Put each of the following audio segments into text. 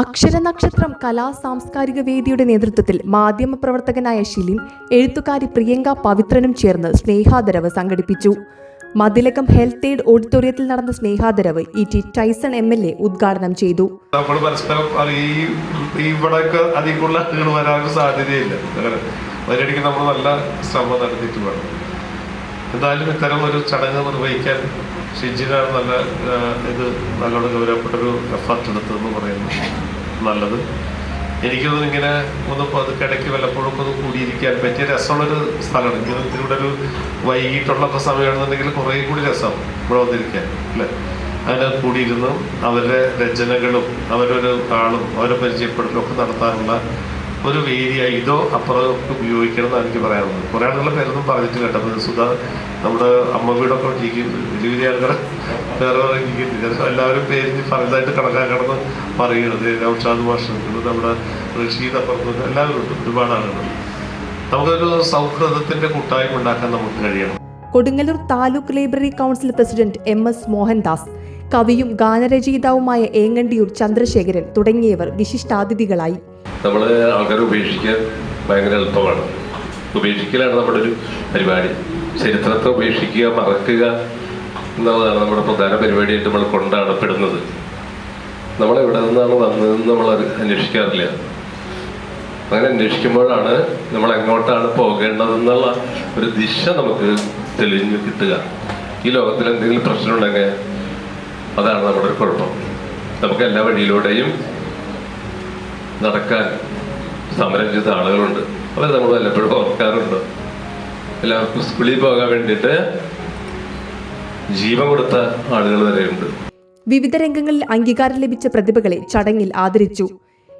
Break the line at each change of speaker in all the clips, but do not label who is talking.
അക്ഷരനക്ഷത്രം കലാ സാംസ്കാരിക വേദിയുടെ നേതൃത്വത്തിൽ മാധ്യമ പ്രവർത്തകനായ ഷിലിൻ എഴുത്തുകാരി പ്രിയങ്ക പവിത്രനും ചേർന്ന് സ്നേഹാദരവ് സംഘടിപ്പിച്ചു. മതിലകം ഹെൽത്ത് എയ്ഡ് ഓഡിറ്റോറിയത്തിൽ നടന്ന സ്നേഹാദരവ് E T Taison M L A ഉദ്ഘാടനം ചെയ്തു.
നമ്മൾ പരസ്പരം ഇവിടെയൊക്കെ അധികം ആളുകൾ വരാനൊരു സാധ്യതയില്ല. നമ്മൾ നല്ല ശ്രമം നടത്തിയിട്ട് എന്തായാലും ഇത്തരം ഒരു ചടങ്ങ് നിർവഹിക്കാൻ ഷിജിനാണ് നല്ല ഇത് നല്ലോണം ഗൗരവപ്പെട്ടൊരു എഫർട്ട് എടുത്തതെന്ന് പറയുന്നു. നല്ലത്. എനിക്കൊന്നും ഇങ്ങനെ ഒന്ന് പതുക്കിടയ്ക്ക് വല്ലപ്പോഴും ഒന്ന് കൂടിയിരിക്കാൻ പറ്റിയ രസമുള്ളൊരു സ്ഥലമാണ്. ഇത് ഇതിലൂടെ ഒരു വൈകിട്ടുള്ളൊക്കെ സമയമാണെന്നുണ്ടെങ്കിൽ കുറേ കൂടി രസം ഇവിടെ വന്നിരിക്കാൻ അല്ലേ? അതിനെ കൂടിയിരുന്ന് അവരുടെ രചനകളും അവരൊരു ആളും അവരെ പരിചയപ്പെടലും ഒക്കെ നടത്താനുള്ള ഒരു വേദിയായി ഇതോ അപ്പുറം ഉപയോഗിക്കണം എന്നാണ് എനിക്ക് പറയാനുള്ളത് കുറേ ആളുകളുടെ പേരൊന്നും പറഞ്ഞിട്ട് കേട്ടോ. സുധാ നമ്മുടെ അമ്മ വീടൊക്കെ ഇരിക്കുന്നു വലിയ വലിയ ആളുകളെ വേറെ എല്ലാവരും പേര് പറഞ്ഞതായിട്ട് കണക്കാക്കണമെന്ന് പറയുന്നത്. ഔഷാദ് ഭാഷണത്തിൽ നമ്മുടെ റഷീദ് അപ്പുറത്ത് എല്ലാവരും ഉണ്ട്. ഒരുപാട് ആളുകൾ. നമുക്കൊരു സൗഹൃദത്തിന്റെ കൂട്ടായ്മ ഉണ്ടാക്കാൻ നമുക്ക് കഴിയണം.
Kodungallur taluk library council president M S Mohandas കവിയും ഗാനരചയിതാവുമായ ഏങ്ങണ്ടിയൂർ ചന്ദ്രശേഖരൻ തുടങ്ങിയവർ വിശിഷ്ടാതിഥികളായി.
നമ്മൾ ആൾക്കാരെ ഉപേക്ഷിക്കാൻ ഭയങ്കര എളുപ്പമാണ്. ഉപേക്ഷിക്കലാണ് നമ്മുടെ ഒരു പരിപാടി. ചരിത്രത്തെ ഉപേക്ഷിക്കുക മറക്കുക എന്നുള്ളതാണ് നമ്മുടെ പ്രധാന പരിപാടിയായിട്ട് നമ്മൾ കൊണ്ടാടപ്പെടുന്നത്. നമ്മൾ എവിടെ നിന്നാണ് വന്നതെന്ന് നമ്മൾ അന്വേഷിക്കാറില്ല. അങ്ങനെ അന്വേഷിക്കുമ്പോഴാണ് നമ്മൾ എങ്ങോട്ടാണ് പോകേണ്ടതെന്നുള്ള ഒരു ദിശ നമുക്ക് തെളിഞ്ഞു കിട്ടുക. ഈ ലോകത്തിൽ എന്തെങ്കിലും പ്രശ്നമുണ്ടെങ്കിൽ അതാണ് നമ്മുടെ ഒരു കുഴപ്പം. നമുക്ക് എല്ലാ വഴിയിലൂടെയും നടക്കാൻ സമരം ചെയ്ത ആളുകളുണ്ട്. അവർ നമ്മൾ വല്ലപ്പോഴും ഓർക്കാറുണ്ട്. എല്ലാവർക്കും സ്കൂളിൽ പോകാൻ വേണ്ടിയിട്ട് ജീവൻ കൊടുത്ത ആളുകൾ വരെയുണ്ട്.
വിവിധ രംഗങ്ങളിൽ അംഗീകാരം ലഭിച്ച പ്രതിഭകളെ ചടങ്ങിൽ ആദരിച്ചു.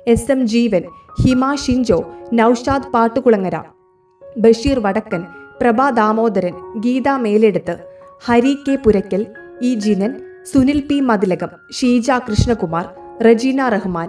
S M Jeevan Hima Shinjo Noushad Pattukulangara Basheer Vadakkan Prabha Damodaran Geetha Meleduth Hari K Purakkal E Jinan Sunil P Mathilakam Sheeja Krishnakumar Rejina Rahman